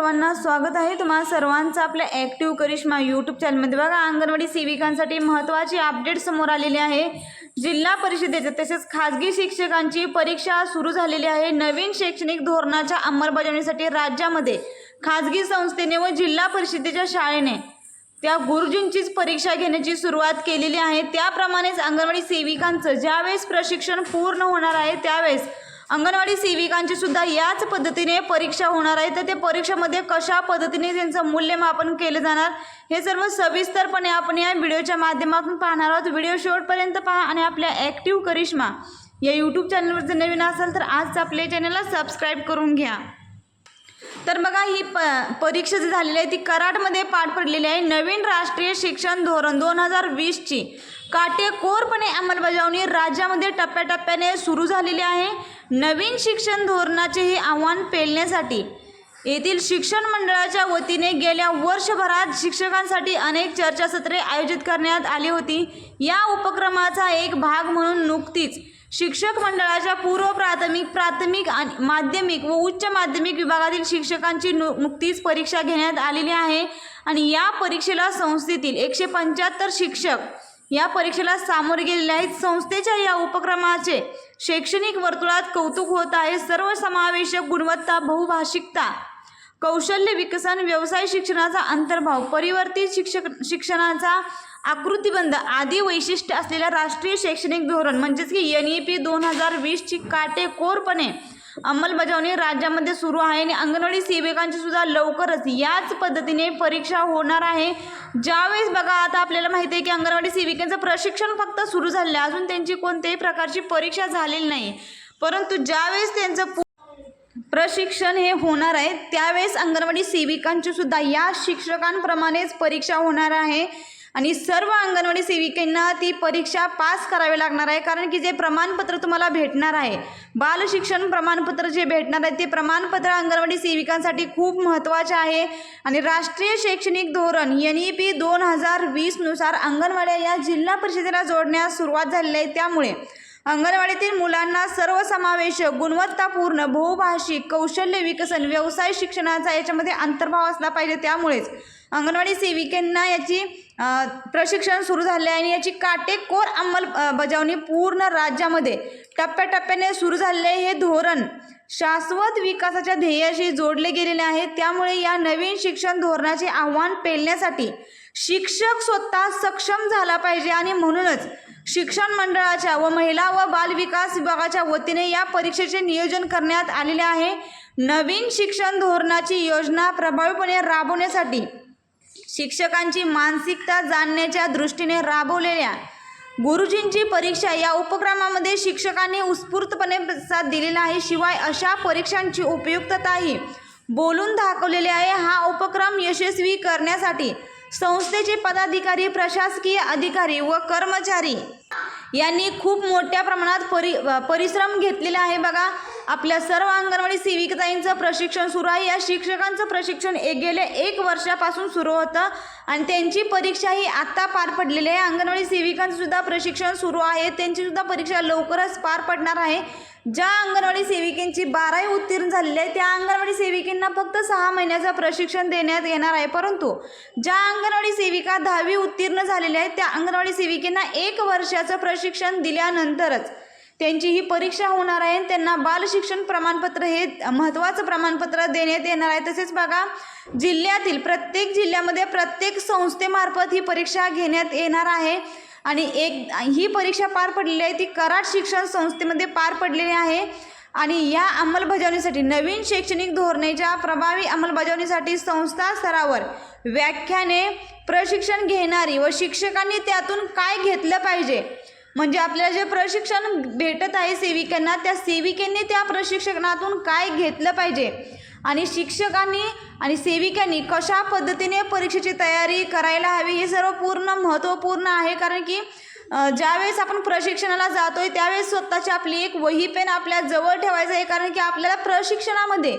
सर्वांना स्वागत आहे. तुम्हा सर्वांचं आपल्या ॲक्टिव्ह करिश्मा यूट्यूब चॅनलमध्ये बघा. अंगणवाडी सेविकांसाठी महत्त्वाची अपडेट समोर आलेली आहे. जिल्हा परिषदेचं तसेच खाजगी शिक्षकांची परीक्षा सुरू झालेली आहे. नवीन शैक्षणिक धोरणाच्या अंमलबजावणीसाठी राज्यामध्ये खाजगी संस्थेने व जिल्हा परिषदेच्या शाळेने त्या गुरुजींचीच परीक्षा घेण्याची सुरुवात केलेली आहे. त्याप्रमाणेच अंगणवाडी सेविकांचं ज्यावेळेस प्रशिक्षण पूर्ण होणार आहे त्यावेळेस अंगणवाडी सेविकांची सुद्धा याच पद्धतीने परीक्षा होणार आहे. तर ते परीक्षेमध्ये कशा पद्धतीने त्यांचं मूल्यमापन केलं जाणार हे सर्व सविस्तरपणे आपण या व्हिडिओच्या माध्यमातून पाहणार आहोत. व्हिडिओ शेवटपर्यंत पहा आणि आपल्या ॲक्टिव्ह करिश्मा या यूट्यूब चॅनलवर जर नवीन असाल तर आज आपल्या चॅनलला सबस्क्राईब करून घ्या. तर बघा ही प परीक्षा जी झालेली आहे ती कराडमध्ये पाठ पडलेली आहे. नवीन राष्ट्रीय शिक्षण धोरण दोन हजार वीसची. काटेकोरपणे अंमलबजावणी राज्यामध्ये टप्प्याटप्प्याने सुरू झालेली आहे. नवीन शिक्षण धोरणाचे हे आव्हान पेलण्यासाठी येथील शिक्षण मंडळाच्या वतीने गेल्या वर्षभरात शिक्षकांसाठी अनेक चर्चासत्रे आयोजित करण्यात आली होती. या उपक्रमाचा एक भाग म्हणून नुकतीच शिक्षक मंडळाच्या पूर्व प्राथमिक प्राथमिक आणि माध्यमिक व उच्च माध्यमिक विभागातील शिक्षकांची नु नुकतीच परीक्षा घेण्यात आलेली आहे. आणि या परीक्षेला संस्थेतील एकशे पंच्याहत्तर शिक्षक या परीक्षेला सामोरे गेलेले आहेत. संस्थेच्या या उपक्रमाचे शैक्षणिक वर्तुळात कौतुक होत आहे. सर्वसमावेशक गुणवत्ता बहुभाषिकता कौशल्य विकसन व्यवसाय शिक्षणाचा अंतर्भाव परिवर्तित शिक्षक शिक्षणाचा आकृतीबंध आदी वैशिष्ट्य असलेल्या राष्ट्रीय शैक्षणिक धोरण म्हणजेच की एन ई पी दोन हजार वीसची काटेकोरपणे अंमलबजावणी राज्यामध्ये सुरू आहे आणि अंगणवाडी सेविकांची सुद्धा लवकरच याच पद्धतीने परीक्षा होणार आहे. ज्यावेळेस बघा आता आपल्याला माहिती आहे की अंगणवाडी सेविकांचं प्रशिक्षण फक्त सुरू झालेलं आहे. अजून त्यांची कोणत्याही प्रकारची परीक्षा झालेली नाही. परंतु ज्यावेळेस त्यांचं प्रशिक्षण हे होणार आहे त्यावेळेस अंगणवाडी सेविकांची सुद्धा या शिक्षकांप्रमाणेच परीक्षा होणार आहे. आणि सर्व अंगणवाडी सेविकांना ती परीक्षा पास करावी लागणार आहे कारण की जे प्रमाणपत्र तुम्हाला भेटणार आहे बाल शिक्षण प्रमाणपत्र जे भेटणार आहे ते प्रमाणपत्र अंगणवाडी सेविकांसाठी खूप महत्त्वाचे आहे. आणि राष्ट्रीय शैक्षणिक धोरण एन ई पी दोन हजार वीसनुसार अंगणवाड्या या जिल्हा परिषदेला जोडण्यास सुरुवात झालेली आहे. त्यामुळे अंगणवाडीतील मुलांना सर्वसमावेशक गुणवत्तापूर्ण बहुभाषिक कौशल्य विकसन व्यवसाय शिक्षणाचा याच्यामध्ये अंतर्भाव असला पाहिजे. त्यामुळेच अंगणवाडी सेविकांना याची प्रशिक्षण सुरू झाले आहे आणि याची काटेकोर अंमल बजावणी पूर्ण राज्यामध्ये टप्प्याटप्प्याने सुरू झालेले हे धोरण. शाश्वत विकासाच्या ध्येयाशी जोडले गेलेले आहे. त्यामुळे या नवीन शिक्षण धोरणाचे आव्हान पेलण्यासाठी शिक्षक स्वतः सक्षम झाला पाहिजे आणि म्हणूनच शिक्षण मंडळाच्या व महिला व बालविकास विभागाच्या वतीने या परीक्षेचे नियोजन करण्यात आलेले आहे. नवीन शिक्षण धोरणाची योजना प्रभावीपणे राबवण्यासाठी शिक्षकांची मानसिकता जाणण्याच्या दृष्टीने राबवलेल्या गुरुजींची परीक्षा या उपक्रमामध्ये शिक्षकांनी उत्स्फूर्तपणे प्रतिसाद दिलेला आहे. शिवाय अशा परीक्षांची उपयुक्तताही बोलून दाखवलेली आहे. हा उपक्रम यशस्वी करण्यासाठी संस्थेचे पदाधिकारी प्रशासकीय अधिकारी व कर्मचारी यांनी खूप मोठ्या प्रमाणात परि परिश्रम घेतलेला आहे. बघा आपल्या सर्व अंगणवाडी सेविकताईंचं प्रशिक्षण सुरू आहे. या शिक्षकांचं प्रशिक्षण एक गेल्या एक वर्षापासून सुरू होतं आणि त्यांची परीक्षा ही आत्ता पार पडलेली आहे. अंगणवाडी सेविकांचंसुद्धा प्रशिक्षण सुरू आहे. त्यांचीसुद्धा परीक्षा लवकरच पार पडणार आहे. ज्या अंगणवाडी सेविकेंची बारावी उत्तीर्ण झालेली आहे त्या अंगणवाडी सेविकांना फक्त सहा महिन्याचं प्रशिक्षण देण्यात येणार आहे. परंतु ज्या अंगणवाडी सेविका दहावी उत्तीर्ण झालेल्या आहेत त्या अंगणवाडी सेविकांना एक वर्षाचं प्रशिक्षण दिल्यानंतरच त्यांची ही परीक्षा होणार आहे त्यांना बाल शिक्षण प्रमाणपत्र हे महत्त्वाचं प्रमाणपत्र देण्यात येणार आहे. तसेच बघा जिल्ह्यातील प्रत्येक जिल्ह्यामध्ये प्रत्येक संस्थेमार्फत ही परीक्षा घेण्यात येणार आहे. आणि एक ही परीक्षा पार पडलेली आहे ती कराड शिक्षण संस्थेमध्ये पार पडलेली आहे. आणि या अंमलबजावणीसाठी नवीन शैक्षणिक धोरणेच्या प्रभावी अंमलबजावणीसाठी संस्था स्तरावर व्याख्याने प्रशिक्षण घेणारी व शिक्षकांनी त्यातून काय घेतलं पाहिजे? म्हणजे आपल्याला जे प्रशिक्षण भेटत आहे सेविकांना त्या सेविकांनी त्या प्रशिक्षणातून काय घेतलं पाहिजे? आणि शिक्षकांनी आणि सेविकांनी कशा पद्धतीने परीक्षेची तयारी करायला हवी हे सर्व पूर्ण महत्त्वपूर्ण आहे. कारण की ज्यावेळेस आपण प्रशिक्षणाला जातोय त्यावेळेस स्वतःची आपली एक वही पेन आपल्या जवळ ठेवायचं आहे. कारण की आपल्याला प्रशिक्षणामध्ये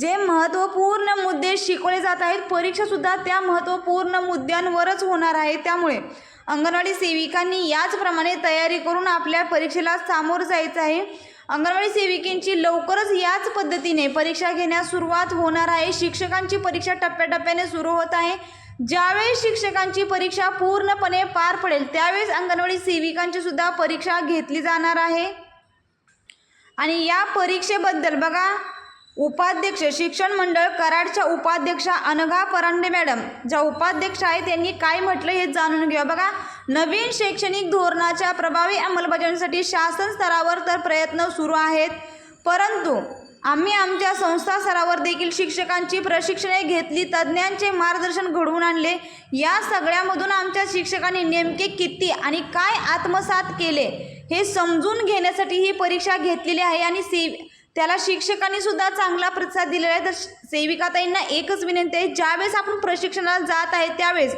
जे महत्त्वपूर्ण मुद्दे शिकवले जात आहेत परीक्षासुद्धा त्या महत्त्वपूर्ण मुद्द्यांवरच होणार आहे. त्यामुळे अंगणवाडी सेविकांनी याचप्रमाणे तयारी करून आपल्या परीक्षेला सामोरं जायचं आहे. अंगणवाडी सेविकेंची लवकरच याच पद्धतीने परीक्षा घेण्यास सुरुवात होणार आहे. शिक्षकांची परीक्षा टप्प्याटप्प्याने सुरू होत आहे. ज्यावेळेस शिक्षकांची परीक्षा पूर्णपणे पार पडेल त्यावेळेस अंगणवाडी सेविकांची सुद्धा परीक्षा घेतली जाणार आहे. आणि या परीक्षेबद्दल बघा उपाध्यक्ष शिक्षण मंडळ कराडच्या उपाध्यक्षा अनघा परांडे मॅडम ज्या उपाध्यक्ष आहेत त्यांनी काय म्हटलं हे जाणून घेऊया बघा नवीन शैक्षणिक धोरणाच्या प्रभावी अंमलबजावणीसाठी शासन स्तरावर तर प्रयत्न सुरू आहेत परंतु आम्ही आमच्या संस्था स्तरावर देखील शिक्षकांची प्रशिक्षणे घेतली तज्ज्ञांचे मार्गदर्शन घडवून आणले. या सगळ्यामधून आमच्या शिक्षकांनी नेमके किती आणि काय आत्मसात केले हे समजून घेण्यासाठी ही परीक्षा घेतलेली आहे आणि सेव त्याला शिक्षकांनी सुद्धा चांगला प्रतिसाद दिलेला आहे. तर सेविकाताईंना एकच विनंती आहे ज्यावेळेस आपण प्रशिक्षणाला जात आहे त्यावेळेस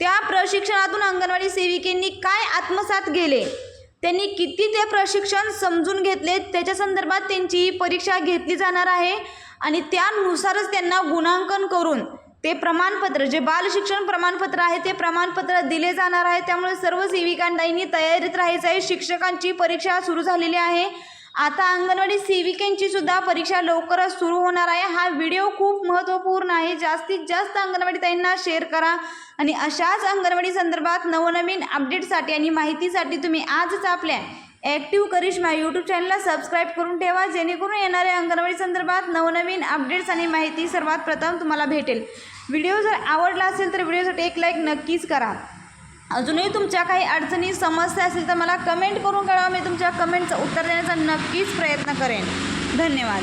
त्या प्रशिक्षणातून अंगणवाडी सेविकेंनी काय आत्मसात गेले त्यांनी किती ते प्रशिक्षण समजून घेतले त्याच्या संदर्भात त्यांची परीक्षा घेतली जाणार आहे आणि त्यानुसारच त्यांना गुणांकन करून ते प्रमाणपत्र जे बाल शिक्षण प्रमाणपत्र आहे ते प्रमाणपत्र दिले जाणार आहे. त्यामुळे सर्व सेविकांनी तयारीत राहायचं आहे. शिक्षकांची परीक्षा सुरू झालेली आहे. आता अंगणवाडी सेविकांची सुद्धा परीक्षा लवकरच सुरू होणार आहे. हा व्हिडिओ खूप महत्त्वपूर्ण आहे. जास्तीत जास्त अंगणवाडी ताईंना शेअर करा आणि अशाच अंगणवाडी संदर्भात नवनवीन अपडेटसाठी आणि माहितीसाठी तुम्ही आजच आपल्या ॲक्टिव्ह करिश्मा यूट्यूब चॅनलला सबस्क्राईब करून ठेवा. जेणेकरून येणाऱ्या अंगणवाडी संदर्भात नवनवीन अपडेट्स आणि माहिती सर्वात प्रथम तुम्हाला भेटेल. व्हिडिओ जर आवडला असेल तर व्हिडिओसाठी एक लाईक नक्कीच करा. अजूनही तुमच्या काही अडचणी समस्या असतील तर मला कमेंट करून कळवा. मी तुमच्या कमेंटचं उत्तर देण्याचा नक्कीच प्रयत्न करेन. धन्यवाद.